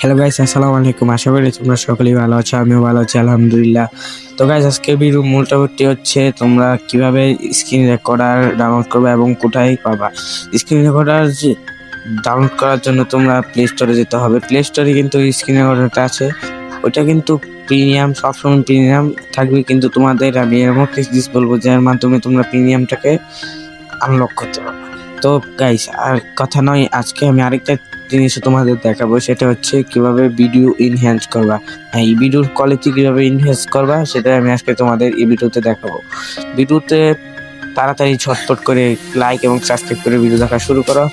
Hello guys আসসালামু আলাইকুম আশা করি তোমরা সকলেই ভালো আছো, আমিও ভালো আছি, আলহামদুলিল্লাহ। তো গাইস আজকে ভিডিও মোটামুটি হচ্ছে তোমরা কীভাবে স্ক্রিন রেকর্ডার ডাউনলোড করবে এবং কোথায় পাবা। স্ক্রিন রেকর্ডার যে ডাউনলোড করার জন্য তোমরা প্লে স্টোরে যেতে হবে। প্লে স্টোরে কিন্তু স্ক্রিন রেকর্ডারটা আছে। ওটা কিন্তু প্রিমিয়াম সবসময় প্রিমিয়াম থাকবে, কিন্তু তোমাদের আমি এর মধ্যে জিনিস বলব, যার মাধ্যমে তোমরা প্রিমিয়ামটাকে আনলক করতে পারবে। তো গাইস আর কথা নয়, আজকে আমি আরেকটা জিনিস তোমাদের দেখাবো, সেটা হচ্ছে কীভাবে ভিডিও ইনহ্যান্স করবা। হ্যাঁ এই ভিডিওর কোয়ালিটি কীভাবে ইনহ্যান্স করবা সেটা আমি আজকে তোমাদের এই ভিডিওতে দেখাবো। ভিডিওতে তাড়াতাড়ি ছটপট করে লাইক এবং সাবস্ক্রাইব করে ভিডিও দেখা শুরু করো।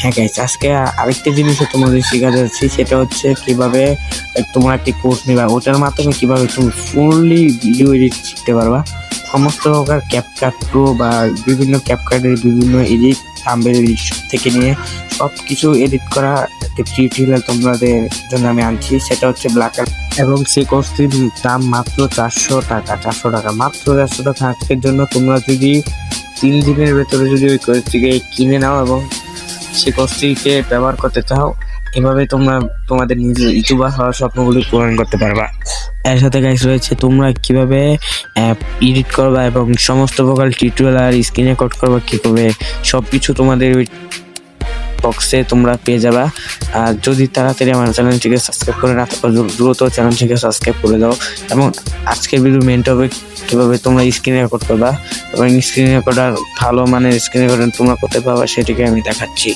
হ্যাঁ গাইস আজকে আরেকটা জিনিসও তোমাদের শেখাতে যাচ্ছি, সেটা হচ্ছে কীভাবে তোমরা একটি কোর্স নেবা। ওটার মাধ্যমে কীভাবে তুমি ফুললি ভিডিও এডিট শিখতে পারবা। সমস্ত প্রকার ক্যাপকাট প্রো বা বিভিন্ন ক্যাপকাটের বিভিন্ন এডিট থাম্বেল থেকে নিয়ে সব কিছু এডিট করা একটি টিউটোরিয়াল তোমাদের জন্য আমি আনছি, সেটা হচ্ছে ব্ল্যাক এবং সেই কোর্সটির দাম মাত্র চারশো টাকা চারশো টাকা, মাত্র চারশো টাকা আজকের জন্য তোমরা যদি তিন দিনের ভেতরে যদি ওই কোর্সটিকে কিনে নাও এবং সেই কোর্সটিকে ব্যবহার করতে চাও এভাবে তোমরা তোমাদের নিজের ইউটিউবার হওয়ার স্বপ্নগুলি পূরণ করতে পারবা। এর সাথে গাইস রয়েছে, তোমরা কীভাবে অ্যাপ এডিট করবা এবং সমস্ত প্রকার টিউটোরিয়াল আর স্ক্রিনে কট করবা, কি করবে সব কিছু তোমাদের বক্সে তোমরা পেয়ে যাবা। আর যদি তাড়াতাড়ি আমার চ্যানেলটিকে সাবস্ক্রাইব করে দ্রু- দ্রুত চ্যানেলটিকে সাবস্ক্রাইব করে দাও। এবং আজকের ভিডিও মেন টপিক কীভাবে তোমরা স্ক্রিন রেকর্ড করবা এবং স্ক্রিন রেকর্ডার ভালো মানের স্ক্রিন রেকর্ডার তোমরা করতে পারবা সেটিকে আমি দেখাচ্ছি।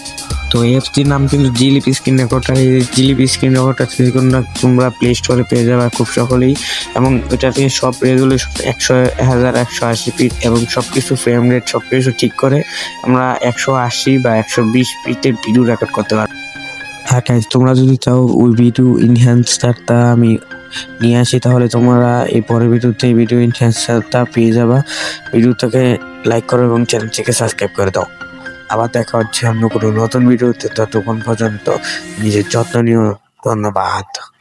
তো অ্যাপসটির নাম কিন্তু জিলিপি স্ক্রিন রেকর্ডার এই জিলিপি স্ক্রিন রেকর্ডার তোমরা তোমরা প্লে স্টোরে পেয়ে যাবে খুব সকলেই এবং এটা থেকে সব রেজুলেশন একশো, হাজার একশো আশি ফিট এবং সব কিছু ফ্রেম রেট সব কিছু ঠিক করে আমরা একশো আশি বা একশো বিশ ফিটের ভিডিও রেকর্ড করতে পারো। হ্যাঁ guys, তোমরা যদি চাও ওই ভিডিও এনহ্যান্সারটা আমি নিয়ে আসি তাহলে তোমরা এই পরের ভিডিওতে ভিডিও ভিডিও এনহ্যান্সারটা পেয়ে যাবা। ভিডিওটাকে লাইক করো এবং চ্যানেলটিকে সাবস্ক্রাইব করে দাও। আবার দেখা হচ্ছে অন্য কোনো নতুন ভিডিওতে ততক্ষণ পর্যন্ত নিজের যত্ন নিও ধন্যবাদ।